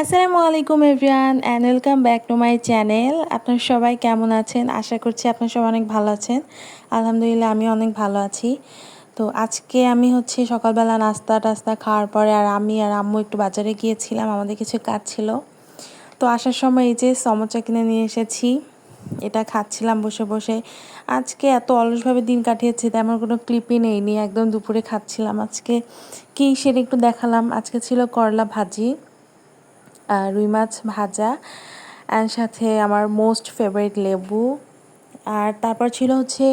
আসসালামু আলাইকুম everyone and welcome back to my channel আপনারা সবাই কেমন আছেন? আশা করছি আপনারা সবাই অনেক ভালো আছেন। আলহামদুলিল্লাহ আমি অনেক ভালো আছি। তো আজকে আমি হচ্ছে সকালবেলা নাস্তা টাস্তা খাওয়ার পরে আর আমি আর আম্মু একটু বাজারে গিয়েছিলাম, আমাদের কিছু কাজ ছিল। তো আসার সময় এই যে সমোচা কিনে নিয়ে এসেছি, এটা খাচ্ছিলাম বসে বসে। আজকে এত অলসভাবে দিন কাটিয়েছি, তেমন কোনো ক্লিপই নেইনি একদম দুপুরে খাচ্ছিলাম আজকে। কী সেটা একটু দেখালাম। আজকে ছিল করলা ভাজি। রুই মাছ ভাজা অ্যান্ড সাথে আমার মোস্ট ফেভারিট লেবু। আর তারপর ছিল হচ্ছে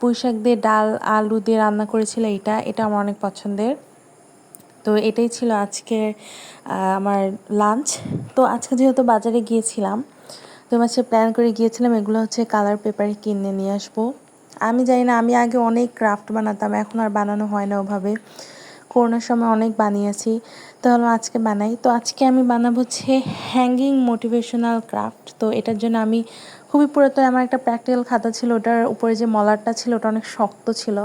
পুঁই শাক দিয়ে ডাল, আলু দিয়ে রান্না করেছিল এটা এটা আমার অনেক পছন্দের। তো এটাই ছিল আজকের আমার লাঞ্চ তো আজকে যেহেতু বাজারে গিয়েছিলাম, তো মাসে প্ল্যান করে গিয়েছিলাম এগুলো হচ্ছে কালার পেপারে কিনে নিয়ে আসব। আমি জানি না, আমি আগে অনেক ক্রাফট বানাতাম, এখন আর বানানো হয় না ওভাবে। করোনার সময় অনেক বানিয়েছি। তাহলে আজকে বানাই। তো আজকে আমি বানাবো হচ্ছে হ্যাঙ্গিং মোটিভেশনাল ক্রাফট তো এটার জন্য আমি খুবই পুরাতন আমার একটা প্র্যাকটিক্যাল খাতা ছিল। ওটার উপরে যে মলারটা ছিল, ওটা অনেক শক্ত ছিল।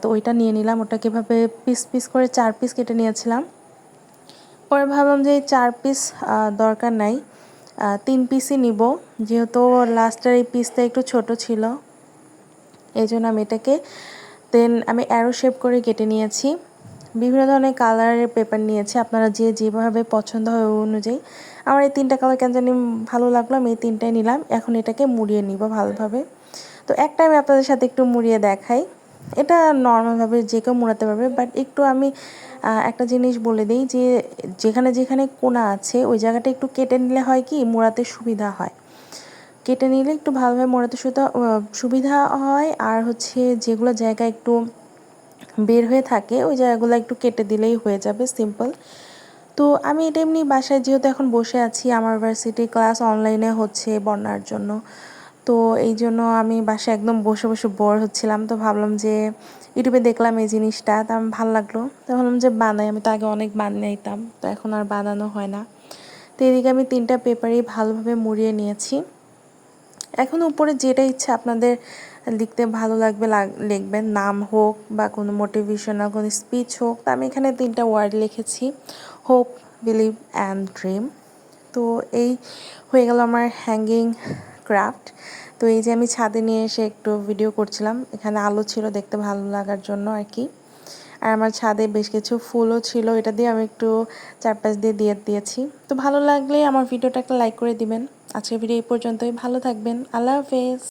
তো ওইটা নিয়ে নিলাম। ওটা কীভাবে পিস পিস করে চার পিস কেটে নিয়েছিলাম। পরে ভাবলাম যে চার পিস দরকার নাই। তিন পিসই নিব। যেহেতু লাস্টের এই পিসটা একটু ছোট ছিল। এই জন্য আমি এটাকে দেন আমি অ্যারো শেপ করে কেটে নিয়েছি। বিভিন্ন ধরনের কালারের পেপার নিয়েছি। আপনারা যে যেভাবে পছন্দ হয় অনুযায়ী। আমার এই তিনটা কালার কেন জানি ভালো লাগল, আমি এই তিনটাই নিলাম। এখন এটাকে মুড়িয়ে নিব ভালোভাবে। তো একটা আমি আপনাদের সাথে একটু মুড়িয়ে দেখাই। এটা নর্মালভাবে যে কেউ মোড়াতে পারবে বাট একটু আমি একটা জিনিস বলে দিই যে, যেখানে যেখানে কোনা আছে, ওই জায়গাটা একটু কেটে নিলে হয় কি, মোড়াতে সুবিধা হয়। কেটে নিলে একটু ভালোভাবে মোড়াতে সুবিধা হয়। আর হচ্ছে যেগুলো জায়গা একটু বের হয়ে থাকে, ওই জায়গাগুলো একটু কেটে দিলেই হয়ে যাবে সিম্পল তো আমি এটা এমনি বাসায় যেহেতু এখন বসে আছি, আমার ভার্সিটি ক্লাস অনলাইনে হচ্ছে বন্যার জন্য। তো এই জন্য আমি বাসায় একদম বসে বসে বোর হচ্ছিলাম, তো ভাবলাম যে ইউটিউবে দেখলাম এই জিনিসটা, তো আমার ভালো লাগল। তো ভাবলাম যে বানাই, আমি তো আগে অনেক বানাইতাম, তো এখন আর বানানো হয় না। তো এদিকে আমি তিনটা পেপারই ভালোভাবে মুড়িয়ে নিয়েছি। এখন উপরে যেটা ইচ্ছা আপনাদের লিখতে ভালো লাগবে লিখবেন। নাম হোক বা কোনো মোটিভেশনাল কোনো স্পিচ হোক। তা আমি এখানে তিনটা ওয়ার্ড লিখেছি হোপ বিলিভ অ্যান্ড ড্রিম তো এই হয়ে গেল আমার হ্যাঙ্গিং ক্রাফট তো এই যে আমি ছাদে নিয়ে এসে একটু ভিডিও করছিলাম, এখানে আলো ছিল দেখতে ভালো লাগার জন্য আর কি। আর আমার ছাদে বেশ কিছু ফুলও ছিল, এটা দিয়ে আমি একটু চারপাশ দিয়ে দিয়ে দিয়েছি। তো ভালো লাগলে আমার ভিডিওটা একটা লাইক করে দিবেন। আজকের ভিডিও এই পর্যন্তই। ভালো থাকবেন। আল্লাহ হাফেজ।